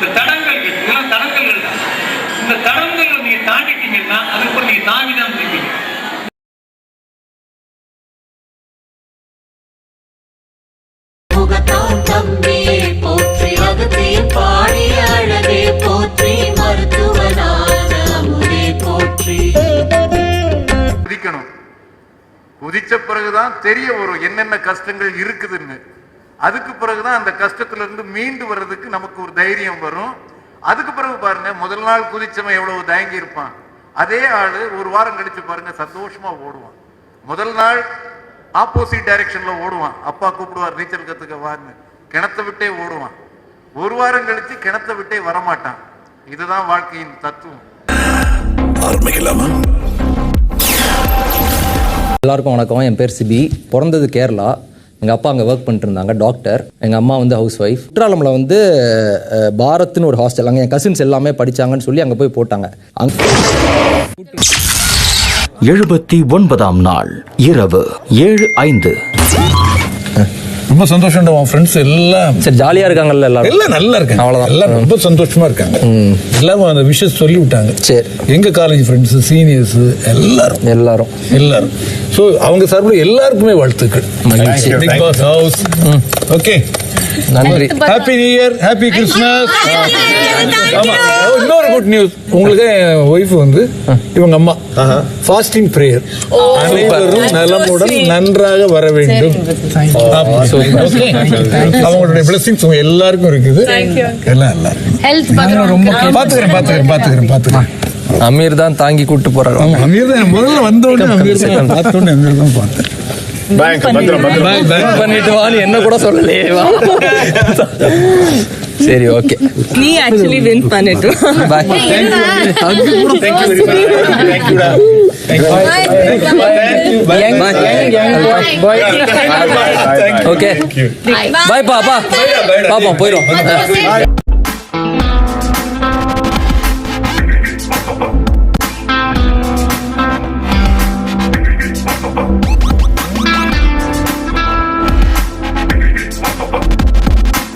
இந்த தடங்கள் இதெல்லாம் தடங்கல்கள் தான். இந்த குதிக்கணும். குதிச்ச பிறகுதான் தெரிய வரும் என்னென்ன கஷ்டங்கள் இருக்குதுன்னு. அதுக்கு பிறகுதான் அந்த கஷ்டத்துல இருந்து மீண்டு வர்றதுக்கு நமக்கு ஒரு தைரியம் வரும். அதுக்கு பிறகு பாருங்க முதல் நாள் குதிச்சவன் எவ்வளவு தயங்கி இருப்பான் அதே ஆளு ஒரு வாரம் கழிச்சு பாருங்க சந்தோஷமா ஓடுவான். முதல் நாள் ஆப்போசிட் டைரக்ஷன்ல ஓடுவான். அப்பா கூப்பிடுவார் நீச்சல் கத்துக்க வான்னு. கிணத்தை விட்டே ஓடுவான். ஒரு வாரம் கழிச்சு கிணத்தை விட்டே வரமாட்டான். இதுதான் வாழ்க்கையின் தத்துவம். ஆரம்பிக்கலாமா எல்லாருக்கும் வணக்கம். என் பேர் சிபி. பிறந்தது கேரளா. எங்கள் அப்பா அங்கே ஒர்க் பண்ணிட்டு இருந்தாங்க டாக்டர் எங்கள் அம்மா வந்து ஹவுஸ் ஒய்ஃப் குற்றாலமில் வந்து பாரத்னு ஒரு ஹாஸ்டல் அங்கே என் கசின்ஸ் எல்லாமே படிச்சாங்கன்னு சொல்லி அங்கே போய் போட்டாங்க. எழுபத்தி ஒன்பதாம் நாள் இரவு ஏழு ஐந்து. ரொம்ப சந்தோஷம்டா உன் ஃப்ரெண்ட்ஸ் எல்லாம். சரி ஜாலியாக இருக்காங்கல்ல எல்லாரும்? எல்லாம் நல்லா இருக்காங்க. அவ்வளவுதான். எல்லாம் ரொம்ப சந்தோஷமா இருக்காங்க. எல்லாரும் அந்த விஷயம் சொல்லி விட்டாங்க சரி. எங்க காலேஜ் ஃப்ரெண்ட்ஸ் சீனியர்ஸ் எல்லாரும். எல்லாரும். எல்லாரும். ஸோ அவங்க சார்பில் எல்லாருக்குமே வாழ்த்துக்கள். பிக் பாஸ் ஹவுஸ் ஓகே நன்றி. Happy new year happy Christmas ஆமா. இன்னொரு குட் நியூஸ் உங்களுக்கு என் ஒய்ஃப் வந்து இவங்க அம்மா. ஃபாஸ்டிங் பிரேயர் அனைவரும் நலமுடன் நன்றாக வர வேண்டும். அவங்களுடைய பிளஸிங்ஸ் உங்க எல்லாருக்கும் இருக்குது. எல்லாம் எல்லாருக்கும் ஹெல்த் ரொம்ப பாத்துக்கிறேன் பாத்துக்கிறேன் பாத்துக்கிறேன் பாத்துக்கிறேன் அமீர் தான் தாங்கி கூட்டு போறாரு. அமீர் தான். முதல்ல வந்த உடனே அமீர் தான் பார்த்த உடனே அமீர் தான் பார்த்தேன். பண்ணிட்டு வான்னு என்ன கூட சொல்லலையே சரி ஓகே நீ ஆக்சுவலி வின் பண்ணிட்டு பாய் ஓகே பாய் பாப்பா பாப்பா போயிடும்